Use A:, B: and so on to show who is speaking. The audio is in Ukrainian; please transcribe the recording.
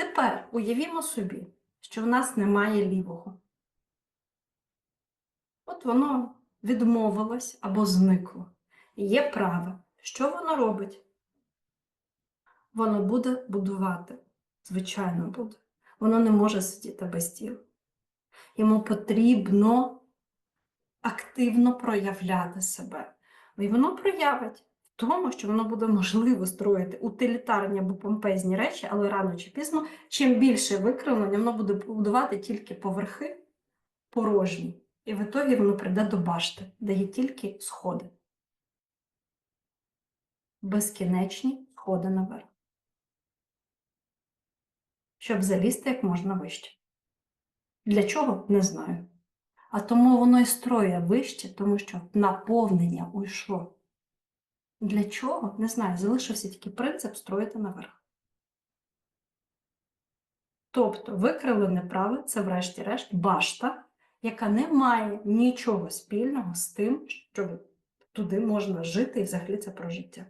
A: Тепер уявімо собі, що в нас немає лівого. От воно відмовилось або зникло. Є праве. Що воно робить? Воно буде будувати. Звичайно, буде. Воно не може сидіти без тіла. Йому потрібно активно проявляти себе. І воно проявить тому, що воно буде можливо строїти утилітарні або помпезні речі, але рано чи пізно, чим більше викривлення, воно буде будувати тільки поверхи порожні. І в ітогі воно прийде до башти, де є тільки сходи. Безкінечні сходи наверх. Щоб залізти як можна вище. Для чого? Не знаю. А тому воно і строє вище, тому що наповнення уйшло. Для чого? Не знаю. Залишився тільки принцип строїти наверх. Тобто викривлене праве це, врешті-решт, башта, яка не має нічого спільного з тим, що туди можна жити і взагалі це про життя.